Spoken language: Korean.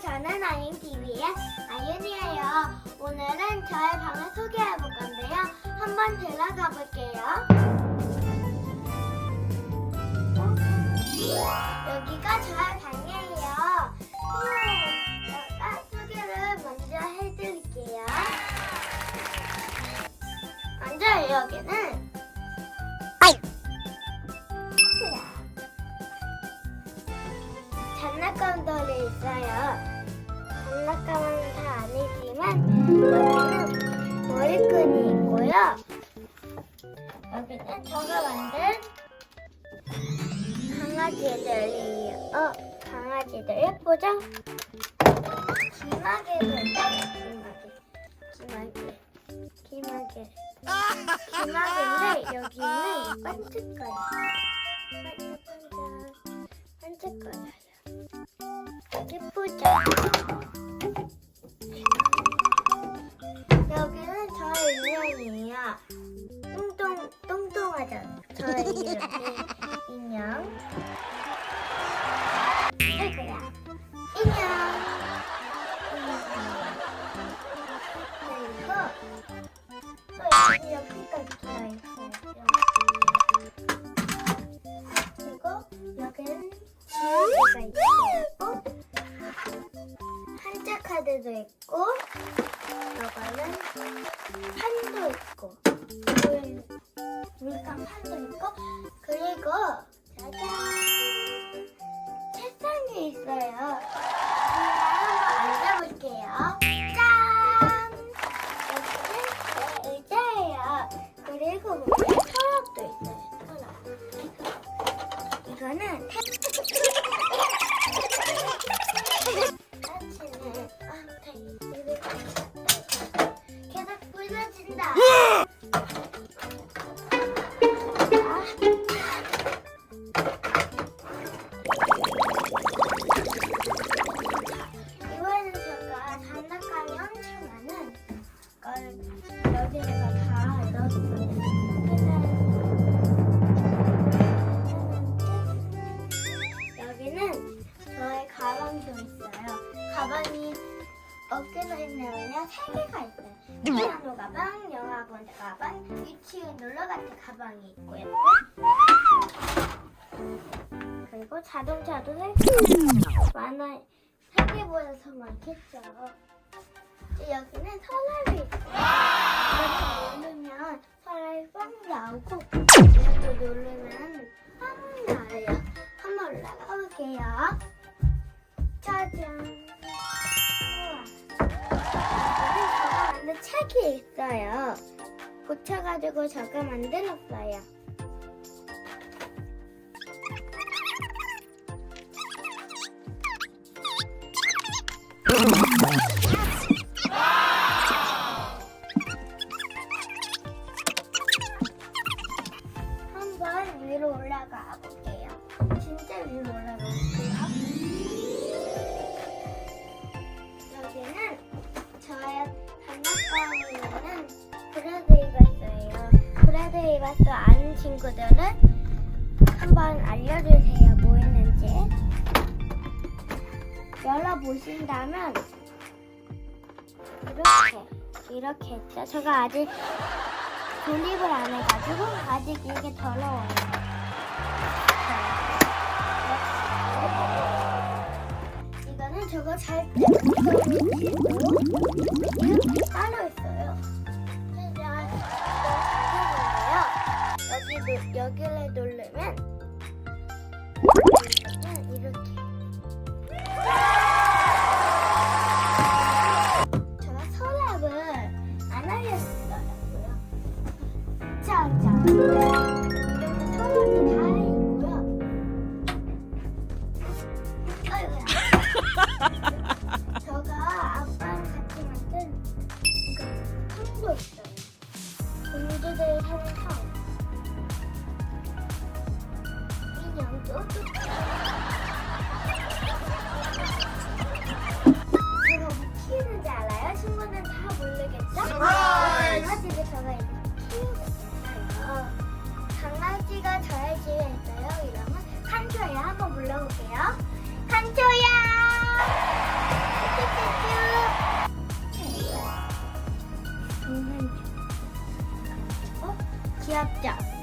저는 아윤TV의 아윤이에요. 오늘은 저의 방을 소개해 볼 건데요. 한번 들어가 볼게요. 어? 여기가 저의 방이에요. 음, 제가 소개를 먼저 해드릴게요. 먼저 여기는 있어요. 장난감은 다 아니지만 여기는 머리끈이 있고요. 여기는 제가 만든 강아지들이에요. 어, 강아지들 예쁘죠? 기마개도. 기마개. 기마개. 기마개. 기마개인데 여기는 반짝거려. 예쁘죠? 여기는 저의 인형이에요. 뚱뚱, 뚱뚱하잖아. 저의 이름이 카드도 있고 이거는 판도 있고 물, 물감 판도 있고 그리고 짜잔 여기는 저의 가방도 있어요. 가방이 어깨에 있냐면요 세 개가 있어요. 피아노 가방, 영화관 가방, 유치원 놀러 갈때 가방이 있고요. 그리고 자동차도 세 개. 많아요. 세 개보다 더 많겠죠. 여기는 서랍이 있어요. 누르면 서랍이 뻥 나오고 이렇게 누르면 뻥 나와요. 한번 올라가 볼게요. 짜잔. 우와. 제가 만든 책이 있어요. 고쳐가지고 제가 만들었어요. 위로 올라가 볼게요. 진짜 위로 올라가 볼게요. 여기는 저의 장난감이는 브라데이바스예요. 브라데이바스 아는 친구들은 한번 알려주세요. 뭐 있는지. 열어보신다면 이렇게 이렇게 있죠. 제가 아직 조립을 안 해가지고 아직 이게 더러워요. 이거는 저거 잘 이렇게 따로 있어요. 진짜 여기 누- 여기를 누 공주들 사는 성. 인형도 제가 뭐 키우는지 알아요? 친구는 다 모르겠죠? 강아지를 제가 이렇게 키우고 있어요. 강아지가 저의 집에 있어요. 이름은 칸초야. 한번 불러볼게요. 칸초야! き合っちゃう。